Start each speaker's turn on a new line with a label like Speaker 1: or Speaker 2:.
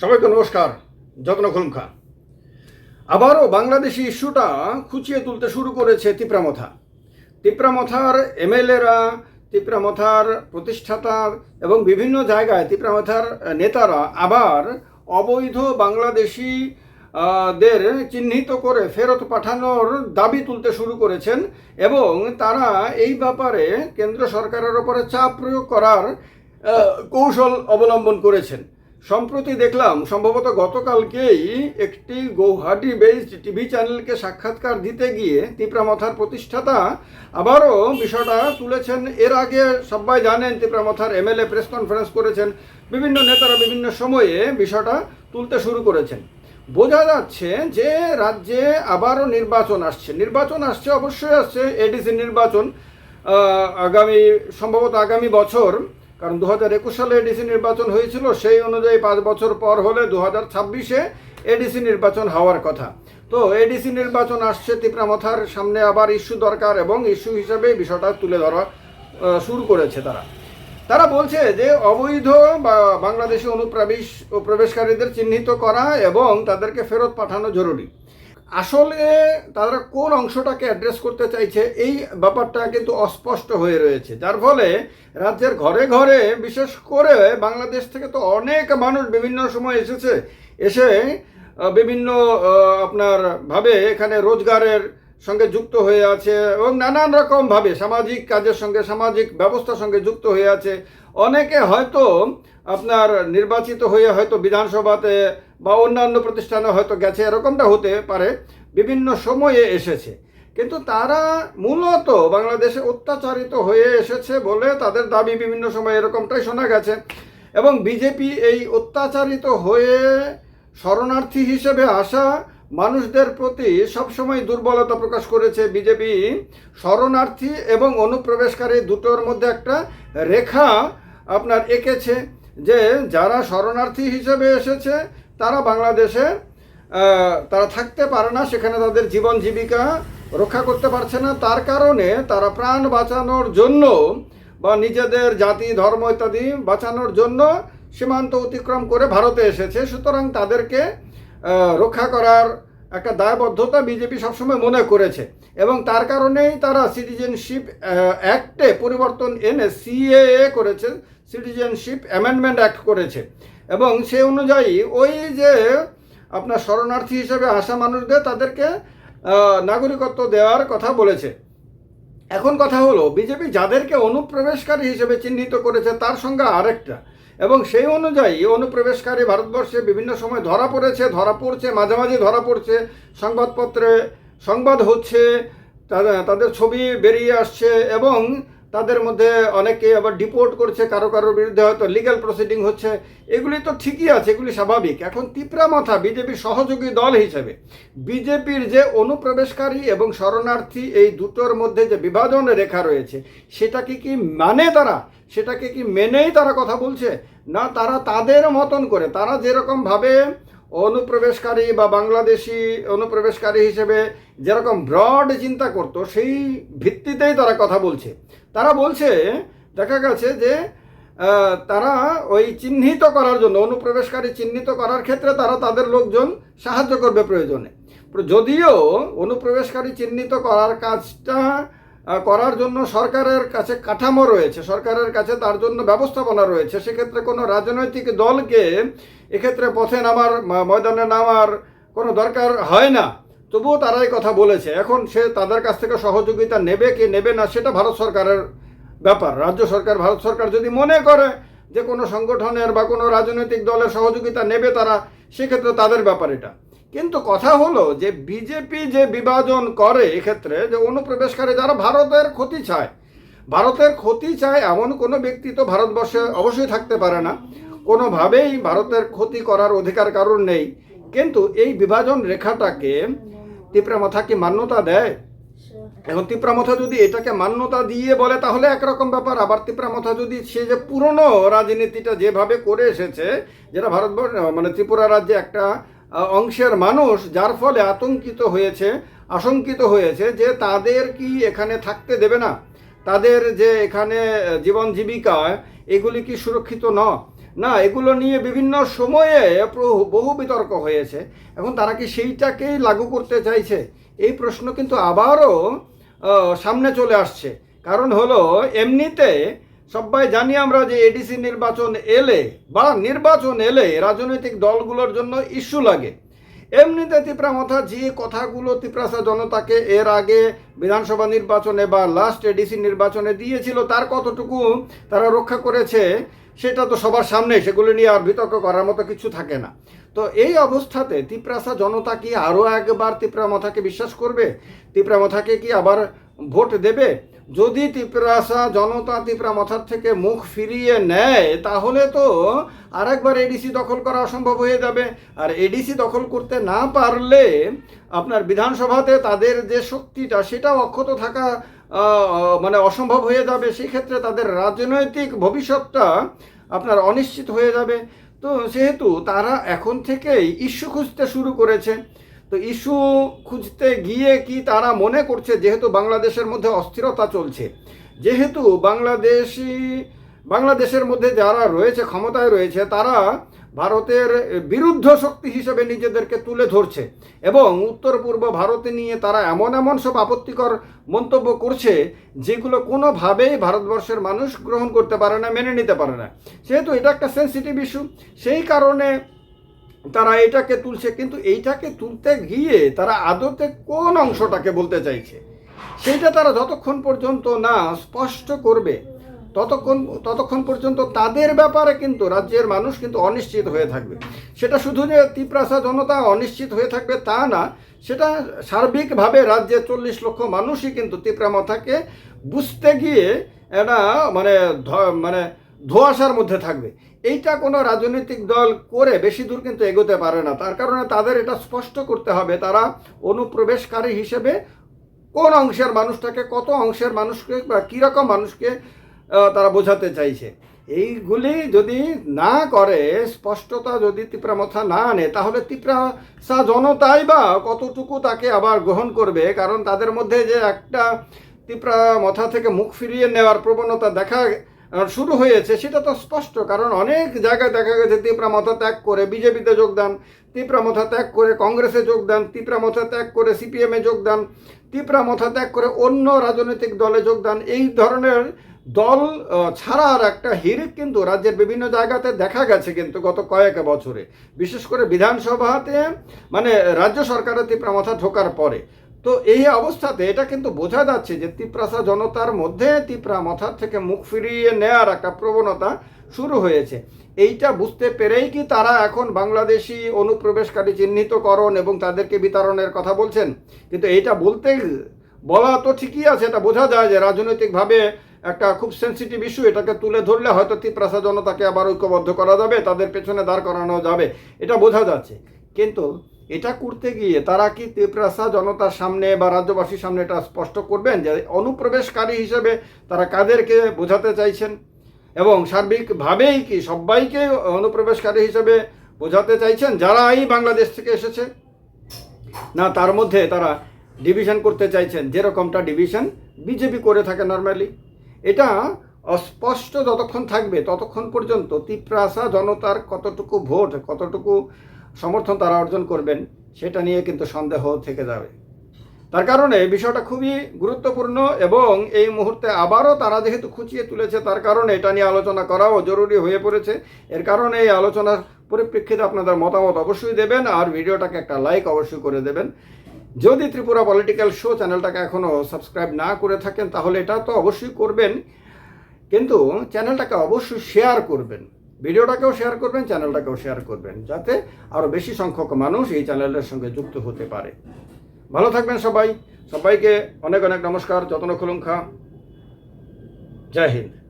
Speaker 1: সবাইকে নমস্কার, যত্ন খুলুমখা আবারও বাংলাদেশি ইস্যুটা খুঁচিয়ে তুলতে শুরু করেছে তিপ্রামথা। তিপ্রামথার এমএলএরা, তিপ্রামথার প্রতিষ্ঠাতা এবং বিভিন্ন জায়গায় তিপ্রামথার নেতারা আবার অবৈধ বাংলাদেশি দের চিহ্নিত করে ফেরত পাঠানোর দাবি তুলতে শুরু করেছেন এবং তারা এই ব্যাপারে কেন্দ্র সরকারের ওপরে চাপ প্রয়োগ করার কৌশল অবলম্বন করেছেন। সম্প্রতি দেখলাম, সম্ভবত গতকালকেই একটি গৌহাটি বেসড টিভি চ্যানেলকে সাক্ষাৎকার দিতে গিয়ে তিপ্রামথার প্রতিষ্ঠাতা আবারও বিষয়টা তুলেছেন। এর আগে সবাই জানেন তিপ্রামথার এমএলএ প্রেস কনফারেন্স করেছেন। বিভিন্ন নেতারা বিভিন্ন সময়ে বিষয়টা তুলতে শুরু করেছেন। বোঝা যাচ্ছে যে রাজ্যে আবারও নির্বাচন আসছে। নির্বাচন আসছে, অবশ্যই আসছে, এডিসি নির্বাচন আগামী, সম্ভবত আগামী বছর কারণ দু হাজার একুশ সালে এডিসি নির্বাচন হয়েছিল, সেই অনুযায়ী পাঁচ বছর পর হলে দু হাজার ছাব্বিশে এডিসি নির্বাচন হওয়ার কথা। তো এডিসি নির্বাচন আসছে তিপ্রামথার সামনে আবার ইস্যু দরকার এবং ইস্যু হিসাবে বিষয়টা তুলে ধরা শুরু করেছে তারা। তারা বলছে যে অবৈধ বা বাংলাদেশি অনুপ্রবেশ ও প্রবেশকারীদের চিহ্নিত করা এবং তাদেরকে ফেরত পাঠানো জরুরি। আসলে তারা কোন অংশটাকে অ্যাড্রেস করতে চাইছে, এই ব্যাপারটা কিন্তু অস্পষ্ট হয়ে রয়েছে। যার ফলে রাজ্যের ঘরে ঘরে, বিশেষ করে বাংলাদেশ থেকে তো অনেক মানুষ বিভিন্ন সময় এসেছে, এসে বিভিন্ন আপনার ভাবে এখানে রোজগারের সঙ্গে যুক্ত হয়ে আছে এবং নানান রকমভাবে সামাজিক কাজের সঙ্গে, সামাজিক ব্যবস্থার সঙ্গে যুক্ত হয়ে আছে। অনেকে হয়তো আপনার নির্বাচিত হয়ে হয়তো বিধানসভাতে বা অন্যান্য প্রতিষ্ঠানে হয়তো গেছে, এরকমটা হতে পারে, বিভিন্ন সময়ে এসেছে। কিন্তু তারা মূলত বাংলাদেশে অত্যাচারিত হয়ে এসেছে বলে তাদের দাবি বিভিন্ন সময় এরকমটাই শোনা গেছে। এবং বিজেপি এই অত্যাচারিত হয়ে শরণার্থী হিসেবে আসা মানুষদের প্রতি সবসময় দুর্বলতা প্রকাশ করেছে বিজেপি। শরণার্থী এবং অনুপ্রবেশকারী দুটোর মধ্যে একটা রেখা আপনার এঁকেছে যে যারা শরণার্থী হিসেবে এসেছে, তারা বাংলাদেশে তারা থাকতে পারে না, সেখানে তাদের জীবন জীবিকা রক্ষা করতে পারছে না। তার কারণে তারা প্রাণ বাঁচানোর জন্য বা নিজেদের জাতি, ধর্ম ইত্যাদি বাঁচানোর জন্য সীমান্ত অতিক্রম করে ভারতে এসেছে। সুতরাং তাদেরকে রক্ষা করার একটা দায়বদ্ধতা বিজেপি সবসময় মনে করেছে। এবং তার কারণেই তারা সিটিজেনশিপ অ্যাক্টে পরিবর্তন এনে সিএএ করেছে সিটিজেনশিপ অ্যামেন্ডমেন্ট অ্যাক্ট করেছে। এবং সে অনুযায়ী ওই যে আপনার শরণার্থী হিসেবে আসা মানুষদের তাদেরকে নাগরিকত্ব দেওয়ার কথা বলেছে। এখন কথা হলো, বিজেপি যাদেরকে অনুপ্রবেশকারী হিসেবে চিহ্নিত করেছে, তার সঙ্গে আরেকটা। এবং সেই অনুযায়ী অনুপ্রবেশকারী ভারতবর্ষে বিভিন্ন সময় ধরা পড়েছে, ধরা পড়ছে মাঝে মাঝে ধরা পড়ছে, সংবাদপত্রে সংবাদ হচ্ছে তাদের- ছবি বেরিয়ে আসছে এবং তাদের মধ্যে অনেকে আবার ডিপোর্ট করছে কারও কারোর বিরুদ্ধে, হয়তো লিগ্যাল প্রসিডিং হচ্ছে। এগুলি তো ঠিকই আছে, এগুলি স্বাভাবিক। এখন তিপ্রা মাথা বিজেপির সহযোগী দল হিসেবে বিজেপির যে অনুপ্রবেশকারী এবং শরণার্থী এই দুটোর মধ্যে যে বিভাজন রেখা রয়েছে, সেটাকে কি মানে তারা? সেটাকে কি মেনেই তারা কথা বলছে? না, তারা তাদের মতন করে, তারা যেরকমভাবে অনুপ্রবেশকারী বা বাংলাদেশি অনুপ্রবেশকারী হিসেবে যেরকম ব্রড চিন্তা করতো, সেই ভিত্তিতেই তারা কথা বলছে। তারা বলছে, দেখা গেছে যে তারা ওই চিহ্নিত করার জন্য, অনুপ্রবেশকারী চিহ্নিত করার ক্ষেত্রে তারা তাদের লোকজন সাহায্য করবে প্রয়োজনে। যদিও অনুপ্রবেশকারী চিহ্নিত করার কাজটা করার জন্য সরকারের কাছে কাঠামো রয়েছে, সরকারের কাছে তার জন্য ব্যবস্থাপনা রয়েছে। সেক্ষেত্রে কোনো রাজনৈতিক দলকে এক্ষেত্রে পথে নামার ময়দানে নামার কোনো দরকার হয় না। তবুও তারা এই কথা বলেছে। এখন সে তাদের কাছ থেকে সহযোগিতা নেবে কি নেবে না, সেটা ভারত সরকারের ব্যাপার। রাজ্য সরকার, ভারত সরকার যদি মনে করে যে কোনো সংগঠনের বা কোনো রাজনৈতিক দলের সহযোগিতা নেবে তারা, সেক্ষেত্রে তাদের ব্যাপার এটা। কিন্তু কথা হলো যে বিজেপি যে বিভাজন করে এক্ষেত্রে যে অনুপ্রবেশকারী যারা ভারতের ক্ষতি চায়, ভারতের ক্ষতি চায় এমন কোনো ব্যক্তি তো ভারতবর্ষে অবশ্যই থাকতে পারে না। কোনোভাবেই ভারতের ক্ষতি করার অধিকার কারণ নেই। কিন্তু এই বিভাজন রেখাটাকে তিপ্রামাথা কি মান্যতা দেয়? এখন তিপ্রামথা যদি এটাকে মান্যতা দিয়ে বলে, তাহলে একরকম ব্যাপার। আবার তিপ্রামথা যদি সে যে পুরনো রাজনীতিটা যেভাবে করে এসেছে, যেটা ভারতবর্ষ মানে ত্রিপুরা রাজ্যে একটা অংশের মানুষ যার ফলে আতঙ্কিত হয়েছে, আশঙ্কিত হয়েছে যে তাদের কি এখানে থাকতে দেবে না? তাদের যে এখানে জীবন জীবিকা, এগুলি কি সুরক্ষিত ন? না, এগুলো নিয়ে বিভিন্ন সময়ে বহু বিতর্ক হয়েছে। এখন তারা কি সেইটাকেই লাগু করতে চাইছে? এই প্রশ্ন কিন্তু আবারও সামনে চলে আসছে। কারণ হলো, এমনিতে সবাই জানি আমরা যে এডিসি নির্বাচন এলে বা নির্বাচন এলে রাজনৈতিক দলগুলোর জন্য ইস্যু লাগে। এমনিতে তিপ্রামথা যে কথাগুলো তিপ্রাসা জনতাকে এর আগে বিধানসভা নির্বাচনে বা লাস্ট এডিসি নির্বাচনে দিয়েছিল, তার কতটুকু তারা রক্ষা করেছে, সেটা তো সবার সামনে, সেগুলো নিয়ে আর বিতর্ক করার মতো কিছু থাকে না। তো এই অবস্থাতে তিপ্রাসা জনতা কি আরও একবার তিপ্রামথাকে বিশ্বাস করবে? তিপ্রামথাকে কি আবার ভোট দেবে? যদি তিপ্রাসা জনতা ত্রিপুরা তিপ্রামথার থেকে মুখ ফিরিয়ে নেয়, তাহলে তো আরেকবার এডিসি দখল করা অসম্ভব হয়ে যাবে। আর এডিসি দখল করতে না পারলে আপনার বিধানসভাতে তাদের যে শক্তিটা, সেটা অক্ষত থাকা মানে অসম্ভব হয়ে যাবে। সেক্ষেত্রে তাদের রাজনৈতিক ভবিষ্যৎটা আপনার অনিশ্চিত হয়ে যাবে। তো সেহেতু তারা এখন থেকেই ইস্যু খুঁজতে শুরু করেছে। তো ইস্যু খুঁজতে গিয়ে কি তারা মনে করছে যেহেতু বাংলাদেশের মধ্যে অস্থিরতা চলছে? যেহেতু বাংলাদেশি, বাংলাদেশের মধ্যে যারা রয়েছে, ক্ষমতায় রয়েছে, তারা ভারতের বিরুদ্ধ শক্তি হিসেবে নিজেদেরকে তুলে ধরছে এবং উত্তর পূর্ব ভারতে নিয়ে তারা এমন এমন সব আপত্তিকর মন্তব্য করছে যেগুলো কোনোভাবেই ভারতবর্ষের মানুষ গ্রহণ করতে পারে না, মেনে নিতে পারে না। সেহেতু এটা একটা সেন্সিটিভ ইস্যু সেই কারণে তারা এটাকে তুলছে, কিন্তু এইটাকে তুলতে গিয়ে তারা আদতে কোন অংশটাকে বলতে চাইছে? সেইটা তারা যতক্ষণ পর্যন্ত না স্পষ্ট করবে, ততক্ষণ ততক্ষণ পর্যন্ত তাদের ব্যাপারে কিন্তু রাজ্যের মানুষ কিন্তু অনিশ্চিত হয়ে থাকবে। সেটা শুধু যে তিপ্রাসা জনতা অনিশ্চিত হয়ে থাকবে তা না, সেটা সার্বিকভাবে রাজ্যের চল্লিশ লক্ষ মানুষই কিন্তু তিপ্রামথাকে বুঝতে গিয়ে এটা মানে মানে ধোয়াশার মধ্যে থাকবে। এইটা কোনো রাজনৈতিক দল করে বেশি দূর কিন্তু এগোতে পারে না। তার কারণে তাদের এটা স্পষ্ট করতে হবে, তারা অনুপ্রবেশকারী হিসেবে কোন অংশের মানুষটাকে, কত অংশের মানুষকে বা কীরকম মানুষকে তারা বোঝাতে চাইছে। এইগুলি যদি না করে, স্পষ্টতা যদি তিপ্রামথা না আনে, তাহলে তিপ্রাসা জনতাই বা কতটুকু তাকে আবার গ্রহণ করবে? কারণ তাদের মধ্যে যে একটা তিপ্রা মথা থেকে মুখ ফিরিয়ে নেওয়ার প্রবণতা দেখা শুরু হয়েছে, সেটা তো স্পষ্ট, কারণ অনেক জায়গায় দেখা গেছে তিপ্রামথা ত্যাগ করে বিজেপিতে যোগদান তিপ্রামথা ত্যাগ করে কংগ্রেসে যোগদান তিপ্রামথা ত্যাগ করে সিপিএমে যোগদান তিপ্রামথা ত্যাগ করে অন্য রাজনৈতিক দলে যোগদান, এই ধরনের দল ছাড়ার একটা হিরিক কিন্তু রাজ্যের বিভিন্ন জায়গাতে দেখা গেছে কিন্তু গত কয়েক বছরে। বিশেষ করে বিধানসভাতে মানে রাজ্য সরকারের তিপ্রামথা ঢোকার পরে। তো এই অবস্থাতে এটা কিন্তু বোঝা যাচ্ছে যে তিপ্রাসা জনতার মধ্যে তিপ্রা মথার থেকে মুখ ফিরিয়ে নেওয়ার একটা প্রবণতা শুরু হয়েছে। এইটা বুঝতে পেরেই কি তারা এখন বাংলাদেশি অনুপ্রবেশকারী চিহ্নিতকরণ এবং তাদেরকে বিতরণের কথা বলছেন? কিন্তু এইটা বলতে বলা তো ঠিকই আছে, এটা বোঝা যায় যে রাজনৈতিকভাবে একটা খুব সেন্সিটিভ ইস্যু এটাকে তুলে ধরলে হয়তো তিপ্রাসা জনতাকে আবার ঐক্যবদ্ধ করা যাবে, তাদের পেছনে দাঁড় করানো যাবে, এটা বোঝা যাচ্ছে। কিন্তু এটা করতে গিয়ে তারা কি তিপ্রাসা জনতার সামনে বা রাজ্যবাসীর সামনে এটা স্পষ্ট করবেন যে অনুপ্রবেশকারী হিসেবে তারা কাদেরকে বোঝাতে চাইছেন? এবং সার্বিকভাবেই কি সবাইকে অনুপ্রবেশকারী হিসেবে বোঝাতে চাইছেন যারা এই বাংলাদেশ থেকে এসেছে? না, তার মধ্যে তারা ডিভিশন করতে চাইছেন, যেরকমটা ডিভিশন বিজেপি করে থাকে নর্মালি। এটা অস্পষ্ট যতক্ষণ থাকবে ততক্ষণ পর্যন্ত তিপ্রাসা জনতার কতটুকু ভোট, কতটুকু সমর্থন তারা অর্জন করবেন, সেটা নিয়ে কিন্তু সন্দেহ থেকে যাবে। তার কারণে বিষয়টা খুবই গুরুত্বপূর্ণ এবং এই মুহূর্তে আবারও তারা যেহেতু খুঁচিয়ে তুলেছে, তার কারণে এটা নিয়ে আলোচনা করাও জরুরি হয়ে পড়েছে। এর কারণে এই আলোচনার পরিপ্রেক্ষিতে আপনাদের মতামত অবশ্যই দেবেন আর ভিডিওটাকে একটা লাইক অবশ্যই করে দেবেন। যদি ত্রিপুরা পলিটিক্যাল শো চ্যানেলটাকে এখনও সাবস্ক্রাইব না করে থাকেন, তাহলে এটা তো অবশ্যই করবেন। কিন্তু চ্যানেলটাকে অবশ্যই শেয়ার করবেন। ভিডিওটাকেও শেয়ার করবেন চ্যানেলটাকেও শেয়ার করবেন, যাতে আরও বেশি সংখ্যক মানুষ এই চ্যানেলের সঙ্গে যুক্ত হতে পারে। ভালো থাকবেন সবাই। সবাইকে অনেক অনেক নমস্কার। যত্ন খুলুঙ্খা জয় হিন্দ।